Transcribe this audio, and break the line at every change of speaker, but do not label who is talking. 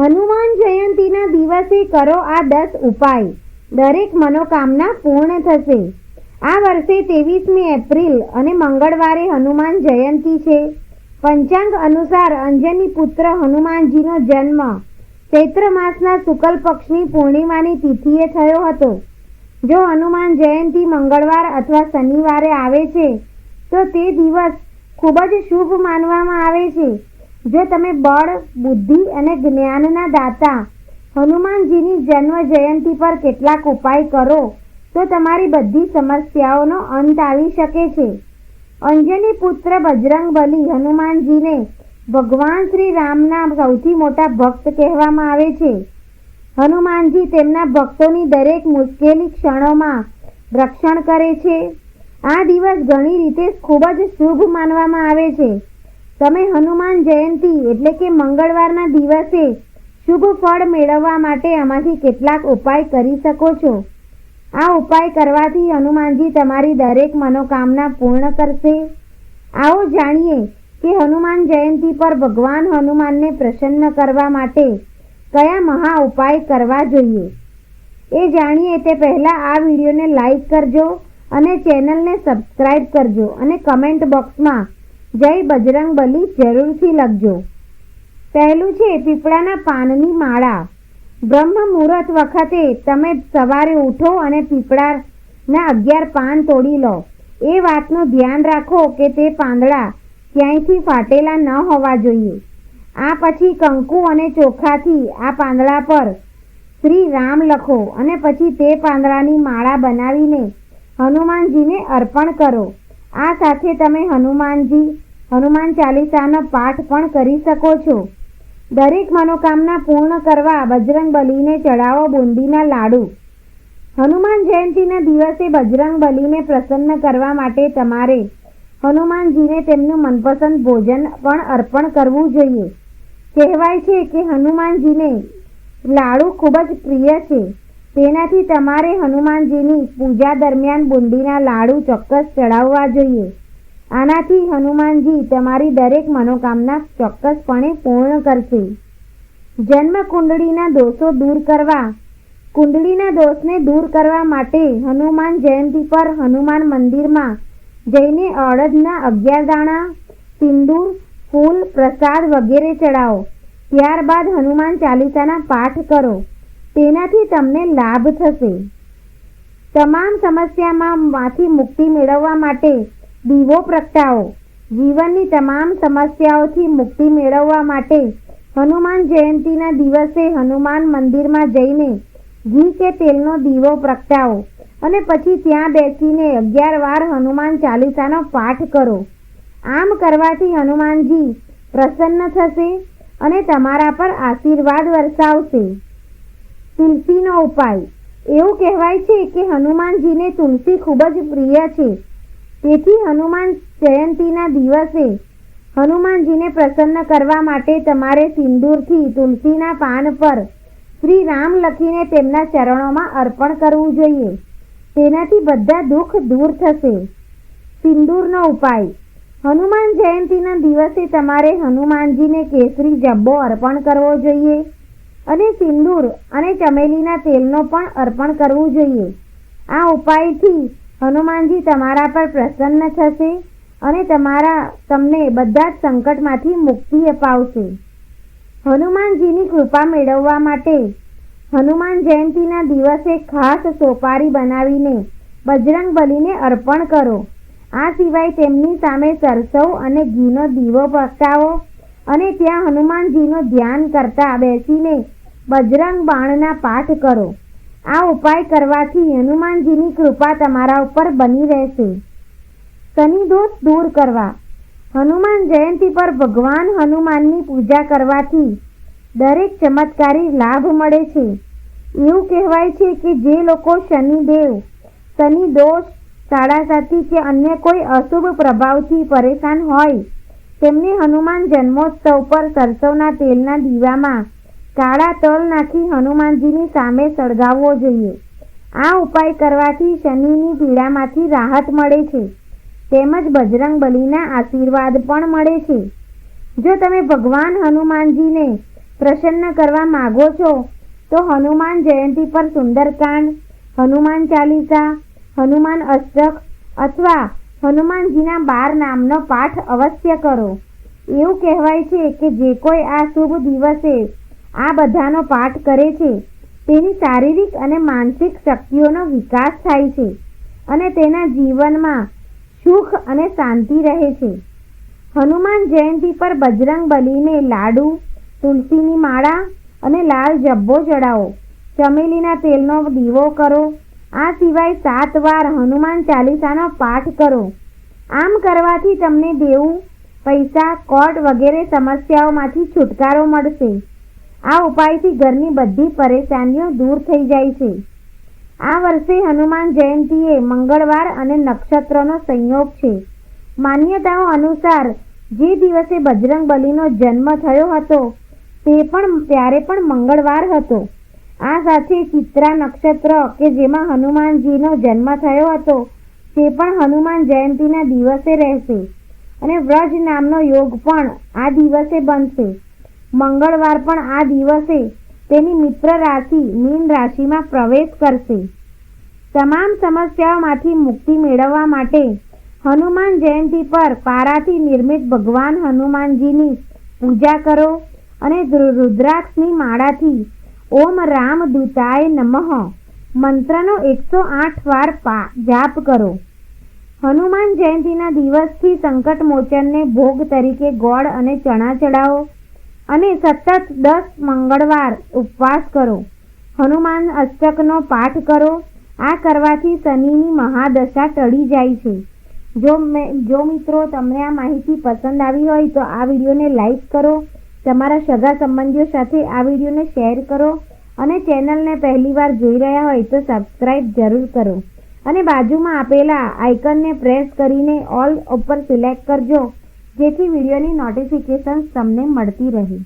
હનુમાન જયંતીના દિવસે કરો આ દસ ઉપાય. દરેક મનોકામના પૂર્ણ થશે. આ વર્ષે ત્રેવીસમી એપ્રિલ અને મંગળવારે હનુમાન જયંતી છે. પંચાંગ અનુસાર અંજની પુત્ર હનુમાનજીનો જન્મ. ચૈત્ર માસના શુકલ પક્ષની પૂર્ણિમાની તિથિએ થયો હતો. જો હનુમાન જયંતી મંગળવાર અથવા શનિવારે આવે છે, તો તે દિવસ ખૂબ જ શુભ માનવામાં આવે છે. જો તમે બળ, બુદ્ધિ અને જ્ઞાનના દાતા. હનુમાનજીની જન્મ જયંતી પર કેટલાક ઉપાય કરો, તો તમારી બધી સમસ્યાઓનો અંત આવી શકે છે. અંજની પુત્ર બજરંગ બલી હનુમાનજીને ભગવાન શ્રી રામના સૌથી મોટા ભક્ત કહેવામાં આવે છે. હનુમાનજી તેમના ભક્તોની દરેક મુશ્કેલી ક્ષણોમાં રક્ષણ કરે છે. આ દિવસ ઘણી રીતે ખૂબ જ શુભ માનવામાં આવે છે. તમે હનુમાન જયંતી એટલે કે મંગળવારના દિવસે શુભ ફળ મેળવવા માટે આમાંથી કેટલાક ઉપાય કરી શકો છો? આ ઉપાય કરવાથી હનુમાનજી તમારી દરેક મનોકામના પૂર્ણ કરશે. આવો જાણીએ કે હનુમાન જયંતી પર ભગવાન હનુમાનને પ્રસન્ન કરવા માટે કયા મહા ઉપાય કરવા જોઈએ? એ જાણીએ તે પહેલાં આ વિડીયોને લાઈક કરજો અને ચેનલને સબસ્ક્રાઈબ કરજો અને કમેન્ટ બોક્સમાં જય બજરંગ બલી જરૂરથી લખજો. પહેલું છે પીપળાના પાનની માળા. બ્રહ્મ મુહૂર્ત વખતે તમે સવારે ઉઠો અને પીપળાના અગિયાર પાન તોડી લો. એ વાતનું ધ્યાન રાખો કે તે પાંદડા ક્યાંયથી ફાટેલા ન હોવા જોઈએ. આ પછી કંકુ અને ચોખાથી આ પાંદડા પર શ્રી રામ લખો અને પછી તે પાંદડાની માળા બનાવીને હનુમાનજીને અર્પણ કરો. આ સાથે તમે હનુમાનજી, હનુમાન ચાલીસાનો પાઠ પણ કરી શકો છો. દરેક મનોકામના પૂર્ણ કરવા બજરંગ બલીને ચડાવો બુંદીના લાડુ. હનુમાન જયંતીના દિવસે બજરંગ બલીને પ્રસન્ન કરવા માટે તમારે હનુમાનજીને તેમનું મનપસંદ ભોજન પણ અર્પણ કરવું જોઈએ. કહેવાય છે કે હનુમાનજીને લાડુ ખૂબ જ પ્રિય છે. તેનાથી તમારે હનુમાનજીની પૂજા દરમિયાન બુંદીના લાડુ ચોક્કસ ચડાવવા જોઈએ. આનાથી હનુમાનજી તમારી દરેક મનોકામના ચોક્કસપણે પૂર્ણ કરશે. જન્મ કુંડળીના દોષો દૂર કરવા. કુંડળીના દોષને દૂર કરવા માટે હનુમાન જયંતી પર હનુમાન મંદિરમાં જઈને અડદના અગિયાર દાણા સિંદૂર, ફૂલ, પ્રસાદ વગેરે ચડાવો. ત્યારબાદ હનુમાન ચાલીસાના પાઠ કરો. તેનાથી તમને લાભ થશે. તમામ સમસ્યામાં માંથી મુક્તિ મેળવવા માટે દીવો પ્રગટાવો. જીવનની તમામ સમસ્યાઓથી મુક્તિ મેળવવા માટે હનુમાન જયંતીના દિવસે હનુમાન મંદિરમાં જઈને ઘી કે તેલનો દીવો પ્રગટાવો અને પછી ત્યાં બેસીને અગિયાર વાર હનુમાન ચાલીસાનો પાઠ કરો. આમ કરવાથી હનુમાનજી પ્રસન્ન થશે અને તમારા પર આશીર્વાદ વરસાવશે. તુલસીનો ઉપાય. એવું કહેવાય છે કે હનુમાનજીને તુલસી ખૂબ જ પ્રિય છે. તેથી હનુમાન જયંતીના દિવસે હનુમાનજીને પ્રસન્ન કરવા માટે તમારે સિંદૂરથી તુલસીના પાન પર શ્રી રામ લખીને તેમના ચરણોમાં અર્પણ કરવું જોઈએ. તેનાથી બધા દુઃખ દૂર થશે. સિંદૂરનો ઉપાય. હનુમાન જયંતીના દિવસે તમારે હનુમાનજીને કેસરી જબ્બો અર્પણ કરવો જોઈએ. અને સિંદૂર અને ચમેલીના તેલનો પણ અર્પણ કરવું જોઈએ. આ ઉપાયથી હનુમાનજી તમારા પર પ્રસન્ન થશે અને તમારા, તમને બધા જ સંકટમાંથી મુક્તિ અપાવશે. હનુમાનજીની કૃપા મેળવવા માટે હનુમાન જયંતીના દિવસે ખાસ સોપારી બનાવીને બજરંગ બલીને અર્પણ કરો. આ સિવાય તેમની સામે સરસવ અને ઘીનો દીવો પ્રગટાવો. અને ત્યાં હનુમાનજીનું ધ્યાન કરતા બેસીને બજરંગ બાણના પાઠ કરો. આ ઉપાય કરવાથી હનુમાનજીની કૃપા તમારા ઉપર બની રહેશે. શનિ દોષ દૂર કરવા. હનુમાન જયંતી પર ભગવાન હનુમાનની પૂજા કરવાથી દરેક ચમત્કારી લાભ મળે છે. એવું કહેવાય છે કે જે લોકો શનિદેવ શનિ દોષ સાડાસાતી કે અન્ય કોઈ અશુભ પ્રભાવથી પરેશાન હોય તેમને હનુમાન જન્મોત્સવ પર સરસવના તેલના દીવામાં કાળા તલ નાખી હનુમાનજીની સામે સળગાવવો જોઈએ. આ ઉપાય કરવાથી શનિની પીડામાંથી રાહત મળે છે. તેમજ બજરંગ બલીના આશીર્વાદ પણ મળે છે. જો તમે ભગવાન હનુમાનજીને પ્રસન્ન કરવા માગો છો, તો હનુમાન જયંતી પર સુંદરકાંડ, હનુમાન ચાલીસા, હનુમાન અષ્ટક અથવા હનુમાનજીના બાર નામનો પાઠ અવશ્ય કરો. એવું કહેવાય છે કે જે કોઈ આ શુભ દિવસે આ બધાનો પાઠ કરે છે, તેની શારીરિક અને માનસિક શક્તિઓનો વિકાસ થાય છે અને તેના જીવનમાં સુખ અને શાંતિ રહે છે. હનુમાન જયંતી પર બજરંગ બલીને લાડુ, તુલસીની માળા અને લાલ જબ્બો ચડાવો. ચમેલીના તેલનો દીવો કરો. આ સિવાય સાત વાર હનુમાન ચાલીસાનો પાઠ કરો. આમ કરવાથી તમને દેવું, પૈસા કોર્ટ વગેરે સમસ્યાઓમાંથી છુટકારો મળશે. આ ઉપાયથી ઘરની બધી પરેશાનીઓ દૂર થઈ જાય છે. આ વર્ષે હનુમાન જયંતીએ મંગળવાર અને નક્ષત્રનો સંયોગ છે. માન્યતાઓ અનુસાર, જે દિવસે બજરંગ બલીનો જન્મ થયો હતો, તે પણ, ત્યારે પણ મંગળવાર હતો. આ સાથે ચિત્રા નક્ષત્ર કે જેમાં હનુમાનજીનો જન્મ થયો હતો, તે પણ હનુમાન જયંતીના દિવસે રહેશે. અને વ્રજ નામનો યોગ પણ આ દિવસે બનશે. મંગળવાર પણ આ દિવસે તેની મિત્ર રાશિ મીન રાશિમાં પ્રવેશ કરશે. તમામ સમસ્યાઓમાંથી મુક્તિ મેળવવા માટે હનુમાન જયંતી પર પારાથી નિર્મિત ભગવાન હનુમાનજીની પૂજા કરો અને રુદ્રાક્ષની માળાથી ઓમ રામ દૂતાય નમઃ. મંત્રનો એકસો આઠ વાર પા, જાપ કરો. હનુમાન જયંતીના દિવસથી સંકટ મોચનને ભોગ તરીકે ગોળ અને ચણા ચડાવો અને સતત દસ મંગળવાર ઉપવાસ કરો. હનુમાન અષ્ટકનો પાઠ કરો. આ કરવાથી શનિની મહાદશા ટળી જાય છે. જો મેં, જો મિત્રો તમને આ માહિતી પસંદ આવી હોય તો આ વિડીયોને લાઈક કરો. તમારા સગા સંબંધીઓ સાથે આ વિડીયોને શેર કરો અને ચેનલને પહેલીવાર જોઈ રહ્યા હોય તો સબસ્ક્રાઈબ જરૂર કરો. અને બાજુમાં આપેલા આઇકનને પ્રેસ કરીને ઓલ ઉપર સિલેક્ટ કરજો, જેથી વિડીયોની નોટિફિકેશન્સ તમને મળતી રહે.